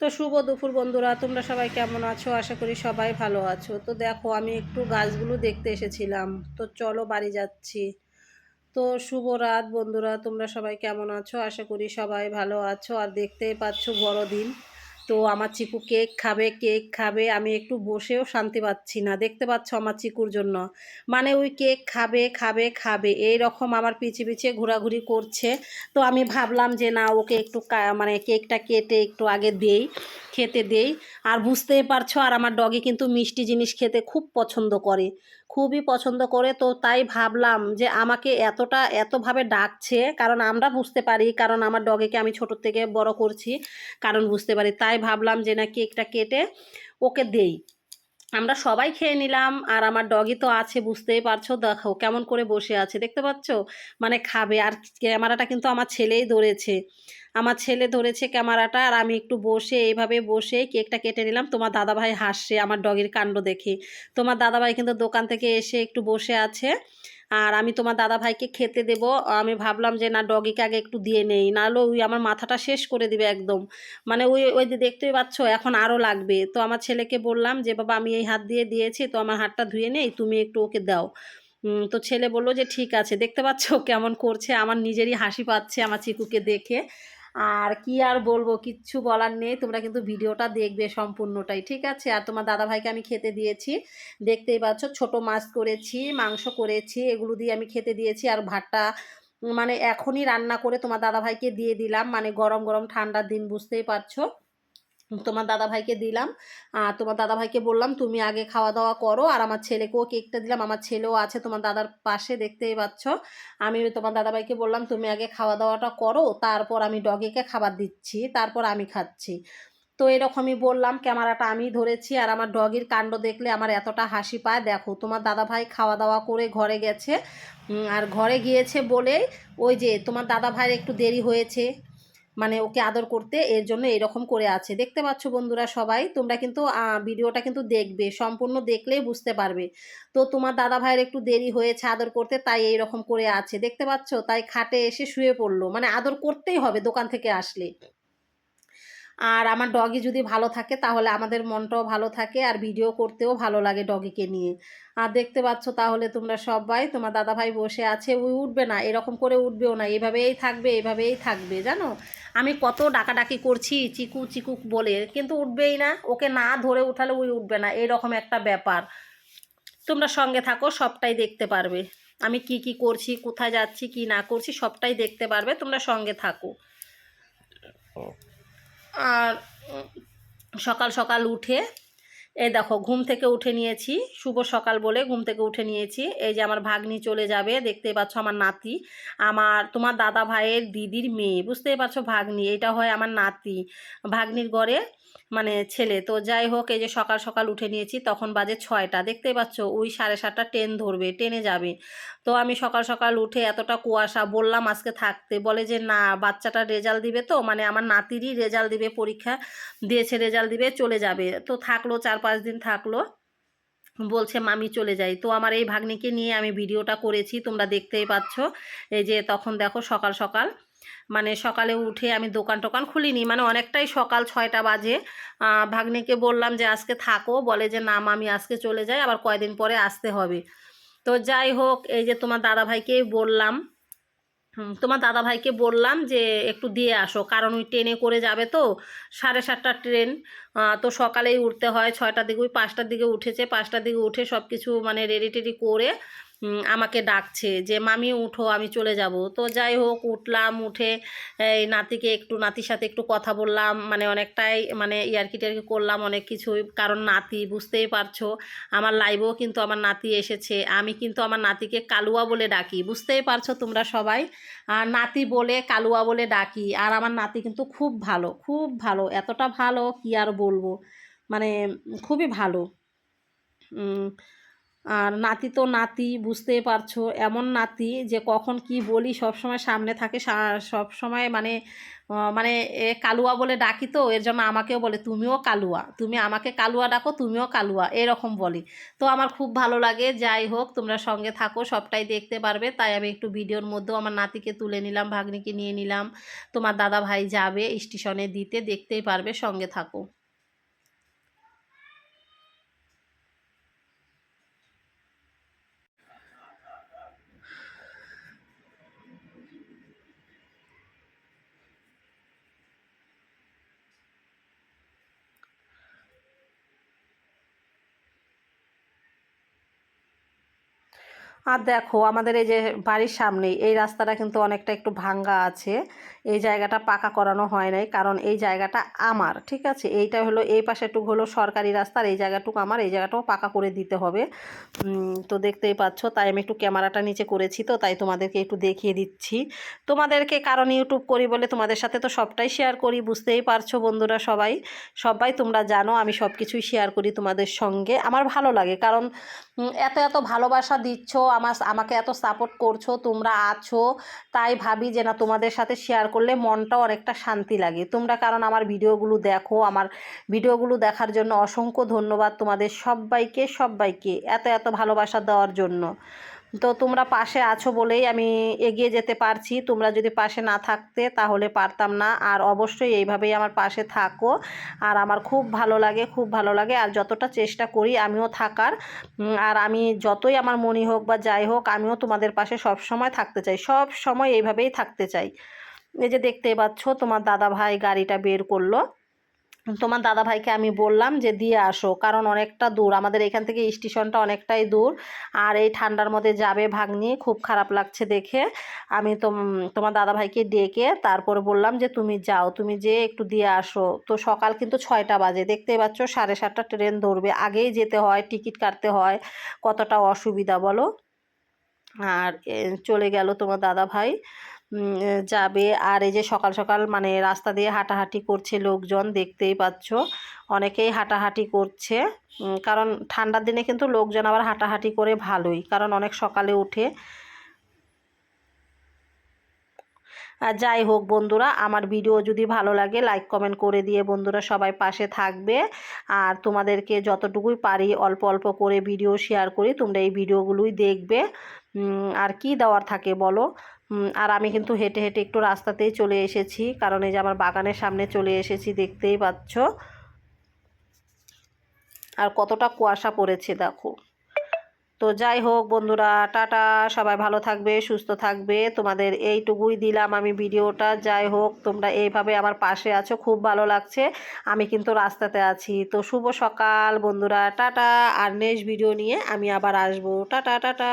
তো শুভ দুপুর বন্ধুরা, তোমরা সবাই কেমন আছো? আশা করি সবাই ভালো আছো। তো দেখো, আমি একটু গাছগুলো দেখতে এসেছিলাম। তো চলো বাড়ি যাচ্ছি। তো শুভ রাত বন্ধুরা, তোমরা সবাই কেমন আছো? আশা করি সবাই ভালো আছো। আর দেখতেই পাচ্ছ বড়দিন। তো আমার চিকু কেক খাবে কেক খাবে, আমি একটু বসেও শান্তি পাচ্ছি না। দেখতে পাচ্ছ আমার চিকুর জন্য। মানে ওই কেক খাবে খাবে খাবে। এই রকম আমার পিছে পিছে ঘোরাঘুরি করছে। তো আমি ভাবলাম যে না, ওকে একটু মানে কেকটা কেটে একটু আগে দেই, খেতে দেই। আর বুঝতেই পারছ, আর আমার ডগি কিন্তু মিষ্টি জিনিস খেতে খুব পছন্দ করে। খুবই পছন্দ করে। তো তাই ভাবলাম যে আমাকে এতটা, এতভাবে ডাকছে, কারণ আমরা বুঝতে পারি, কারণ আমার ডগেকে আমি ছোট থেকে বড় করছি, কারণ বুঝতে পারি। তাই ভাবলাম যে না কেকটা কেটে ওকে দেই। আমরা সবাই খেয়ে নিলাম, আর আমার ডগি তো আছে, বুঝতেই পারছ? দেখো, কেমন করে বসে আছে, দেখতে পাচ্ছ? মানে খাবে, আর ক্যামেরাটা কিন্তু আমার ছেলেই ধরেছে। আমার ছেলে ধরেছে ক্যামেরাটা আর আমি একটু বসে, এইভাবে বসে কেকটা কেটে নিলাম। তোমার দাদাভাই হাসছে, আমার ডগির কাণ্ড দেখে। তোমার দাদাভাই কিন্তু দোকান থেকে এসে একটু বসে আছে। আর আমি তোমার দাদা ভাইকে খেতে দেব। আমি ভাবলাম যে, না, ডগিকে আগে একটু দিয়ে নেই। নাহলে ওই আমার মাথাটা শেষ করে দিবে একদম। মানে ওই ওই যে দেখতেই পাচ্ছ, এখন আরও লাগবে। তো আমার ছেলেকে বললাম যে, বাবা, আমি এই হাত দিয়ে দিয়েছি, তো আমার হাতটা ধুয়ে নেই, তুমি একটু ওকে দাও। তো ছেলে বলল যে, ঠিক আছে। দেখতে পাচ্ছ কেমন করছে। আমার নিজেরই হাসি পাচ্ছে আমার চিকুকে দেখে। আর কি আর বলব? কিচ্ছু বলার নেই। তোমরা কিন্তু ভিডিওটা দেখবে সম্পূর্ণটাই, ঠিক আছে? আর তোমার দাদাভাইকে আমি খেতে দিয়েছি। দেখতেই পাচ্ছ, ছোট মাছ করেছি, মাংস করেছি, এগুলো দিয়ে আমি খেতে দিয়েছি। আর ভাতটা মানে এখনই রান্না করে তোমার দাদাভাইকে দিয়ে দিলাম। মানে গরম গরম ঠান্ডার দিন, বুঝতেই পারছ? তোমার দাদা ভাইকে দিলাম। আর তোমার দাদা ভাইকে বললাম, তুমি আগে খাওয়া দাওয়া করো আর আমার ছেলেকেও কেকটা দিলাম। আমার ছেলেও আছে তোমার দাদার পাশে, দেখতেই পাচ্ছ। আমি তোমার দাদা ভাইকে বললাম, তুমি আগে খাওয়া দাওয়াটা করো, তারপর আমি ডগিকে খাবার দিচ্ছি, তারপর আমি খাচ্ছি। তো এরকমই বললাম, ক্যামেরাটা আমি ধরেছি আর আমার ডগির কাণ্ড দেখলে আমার এতটা হাসি পায়। দেখো, তোমার দাদা ভাই খাওয়া দাওয়া করে ঘরে গেছে। আর ঘরে গিয়েছে বলে ওই যে তোমার দাদা ভাইয়ের একটু দেরি হয়েছে। মানে ওকে আদর করতে এর জন্য এরকম করে আছে। দেখতে পাচ্ছ বন্ধুরা সবাই, তোমরা কিন্তু ভিডিওটা কিন্তু দেখবে, সম্পূর্ণ দেখলেই বুঝতে পারবে। তো তোমার দাদা ভাইয়ের একটু দেরি হয়েছে আদর করতে, তাই এই রকম করে আছে। দেখতে পাচ্ছ, তাই খাটে এসে শুয়ে পড়ল। মানে আদর করতেই হবে দোকান থেকে আসলে। আর আমার ডগি যদি ভালো থাকে, তাহলে আমাদের মনটাও ভালো থাকে আর ভিডিও করতেও ভালো লাগে ডগিকে নিয়ে। আর দেখতে পাচ্ছ তাহলে তোমরা সবাই, তোমার দাদাভাই বসে আছে ওই উঠবে না, এরকম করে উঠবেও না, এভাবেই থাকবে এভাবেই থাকবে, জানো? আমি কত ডাকাডাকি করছি, চিকু চিকু বলে, কিন্তু উঠবেই না, ওকে না ধরে উঠালে ওই উঠবে না, এরকম একটা ব্যাপার। তোমরা সঙ্গে থাকো, সবটাই দেখতে পারবে। আমি কি কি করছি, কোথায় যাচ্ছি, কি না করছি, সবটাই দেখতে পারবে, তোমরা সঙ্গে থাকো। আর সকাল সকাল উঠে এই দেখো, ঘুম থেকে উঠে নিয়েছি। শুভ সকাল বলে ঘুম থেকে উঠে নিয়েছি। এই যে আমার ভাগ্নি চলে যাবে, দেখতেই পাচ্ছ আমার নাতি। আমার, তোমার দাদা ভাইয়ের দিদির মেয়ে, বুঝতেই পারছ ভাগ্নি? এটা হয় আমার নাতি, ভাগ্নির ঘরে মানে ছেলে। তো যাই হোক, এই যে সকাল সকাল উঠে নিয়েছি, তখন বাজে ছয়টা। দেখতেই পাচ্ছ, ওই সাড়ে সাতটা ট্রেন ধরবে, ট্রেনে যাবে। তো আমি সকাল সকাল উঠে এতটা কুয়াশা, বললাম আজকে থাকতে। বলে যে না, বাচ্চাটা রেজাল্ট দিবে তো? মানে আমার নাতিরই রেজাল্ট দিবে পরীক্ষা, দিয়েছে রেজাল্ট দিবে, চলে যাবে। তো থাকল চার পাঁচ দিন থাকল। বলছে, মামি চলে যাই। তো আমার এই ভাগ্নিকে নিয়ে আমি ভিডিওটা করেছি, তোমরা দেখতেই পাচ্ছ। এই যে তখন দেখো সকাল সকাল। মানে সকালে উঠে আমি দোকান টোকান খুলিনি মানে অনেকটাই সকাল ছয়টা বাজে। ভাগ্নিকে বললাম যে, আজকে থাকো। বলে যে, না মামি, আজকে চলে যাই, আবার কয়দিন পরে আসতে হবে। তো যাই হোক, এই যে তোমার দাদাভাইকে বললাম হুম, দাদা ভাইকে বললাম যে একটু দিয়ে আসো কারণ ওই ট্রেনে করে যাবে তো সাড়ে সাতটার ট্রেন তো সকালেই উঠতে হয় ছয়টার দিকে ওই পাঁচটার দিকে উঠেছে পাঁচটার দিকে উঠে সব কিছু মানে রেডি টেডি করে আমাকে ডাকছে যে, মামি, উঠো, আমি চলে যাব। তো যাই হোক, উঠলাম, উঠে, এই নাতিকে একটু, নাতির সাথে একটু কথা বললাম। মানে অনেকটাই মানে ইয়ার্কি টিয়ার্কি করলাম অনেক কিছুই। কারণ নাতি, বুঝতেই পারছ, আমার লাইভেও কিন্তু আমার নাতি এসেছে। আমি কিন্তু আমার নাতিকে কালুয়া বলে ডাকি, বুঝতেই পারছ তোমরা সবাই? আর নাতি বলে কালুয়া বলে ডাকি। আর আমার নাতি কিন্তু খুব ভালো খুব ভালো। এতটা ভালো কি আর বলব? মানে খুবই ভালো। আর নাতি তো নাতি, বুঝতেই পারছ, এমন নাতি যে কখন কি বলি সব সময় সামনে থাকে সব সময় মানে মানে এ কালুয়া বলে ডাকি তো, এর জন্য আমাকেও বলে, তুমিও কালুয়া, তুমি আমাকে কালুয়া ডাকো, তুমিও কালুয়া, এরকম বলি। তো আমার খুব ভালো লাগে, যাই হোক, তোমরা সঙ্গে থাকো, সবটাই দেখতে পারবে, তাই আমি একটু ভিডিওর মধ্যেও আমার নাতিকে তুলে নিলাম, ভাগ্নিকে নিয়ে নিলাম, তোমার দাদা ভাই যাবে স্টেশনে দিতে, দেখতেই পারবে, সঙ্গে থাকো। আর দেখো, আমাদের এই যে বাড়ির সামনেই, এই রাস্তাটা কিন্তু অনেকটা একটু ভাঙ্গা আছে। এই জায়গাটা পাকা করানো হয় নাই, কারণ এই জায়গাটা আমার, ঠিক আছে? এইটা হলো, এই পাশেটুকু হলো সরকারি রাস্তা, আর এই জায়গাটুকু আমার, এই জায়গাটাও পাকা করে দিতে হবে। তো দেখতেই পাচ্ছ, তাই আমি একটু ক্যামেরাটা নিচে করেছি তো, তাই তোমাদেরকে একটু দেখিয়ে দিচ্ছি। তোমাদেরকে কারণ ইউটিউব করি বলে তোমাদের সাথে তো সবটাই শেয়ার করি, বুঝতেই পারছ বন্ধুরা সবাই? সবাই তোমরা জানো, আমি সব কিছুই শেয়ার করি তোমাদের সঙ্গে। আমার ভালো লাগে, কারণ এত এত ভালোবাসা দিচ্ছ আমার আমাকে এত সাপোর্ট করছ, তোমরা আছো। তাই ভাবি যে না, তোমাদের সাথে শেয়ার করলে মনটাও অনেকটা শান্তি লাগে। তোমরা কারণ আমার ভিডিওগুলো দেখো, আমার ভিডিওগুলো দেখার জন্য অসংখ্য ধন্যবাদ তোমাদের সবাইকে সবাইকে এত এত ভালোবাসা দেওয়ার জন্য। তো তোমরা পাশে আছো বলেই আমি এগিয়ে যেতে পারছি। তোমরা যদি পাশে না থাকতে তাহলে পারতাম না। আর অবশ্যই এইভাবেই আমার পাশে থাকো। আর আমার খুব ভালো লাগে, খুব ভালো লাগে। আর যতটা চেষ্টা করি আমিও থাকার। আর আমি যতই আমার মনি হোক বা যাই হোক, আমিও তোমাদের পাশে সব সময় থাকতে চাই। সব সময় এইভাবেই থাকতে চাই। এই যে দেখতেই পাচ্ছ, তোমার দাদা ভাই গাড়িটা বের করল। তোমার দাদা ভাইকে আমি বললাম যে দিয়ে আসো, কারণ অনেকটা দূর। আমাদের এখান থেকে স্টেশনটা অনেকটাই দূর। আর এই ঠান্ডার মধ্যে যাবে ভাগ্নি, খুব খারাপ লাগছে দেখে। আমি তোমার দাদা ভাইকে ডেকে তারপরে বললাম যে তুমি যাও, তুমি যে একটু দিয়ে আসো। তো সকাল কিন্তু ছয়টা বাজে, দেখতেই পাচ্ছ সাড়ে সাতটা ট্রেন ধরবে। আগেই যেতে হয়, টিকিট কাটতে হয়। কতটা অসুবিধা বলো? আর চলে গেল তোমার দাদা ভাই যাবে। আর এই যে সকাল সকাল মানে রাস্তা দিয়ে হাঁটাহাঁটি করছে লোকজন, দেখতেই পাচ্ছ। অনেকেই হাঁটাহাঁটি করছে। কারণ ঠান্ডার দিনে কিন্তু লোকজন আবার হাঁটাহাঁটি করে ভালোই। কারণ অনেক সকালে উঠে আর যাই হোক বন্ধুরা, আমার ভিডিও যদি ভালো লাগে লাইক কমেন্ট করে দিয়ে বন্ধুরা সবাই পাশে থাকবে। আর তোমাদেরকে যতটুকুই পারি অল্প অল্প করে ভিডিও শেয়ার করি, তোমরা এই ভিডিওগুলোই দেখবে। আর কি দেওয়ার থাকে বলো? আর আমি কিন্তু হেঁটে হেঁটে একটু রাস্তাতেই চলে এসেছি, কারণ এই যে আমার বাগানের সামনে চলে এসেছি, দেখতেই পাচ্ছ। আর কতটা কুয়াশা পড়েছে, দেখো। তো যাই হোক বন্ধুরা, টাটা, সবাই ভালো থাকবে, সুস্থ থাকবে। তোমাদের এইটুকুই দিলাম আমি ভিডিওটা। যাই হোক, তোমরা এইভাবে আমার পাশে আছো, খুব ভালো লাগছে। আমি কিন্তু রাস্তাতে আছি। তো শুভ সকাল বন্ধুরা, টাটা। আর নেক্সট ভিডিও নিয়ে আমি আবার আসব। Tata tata.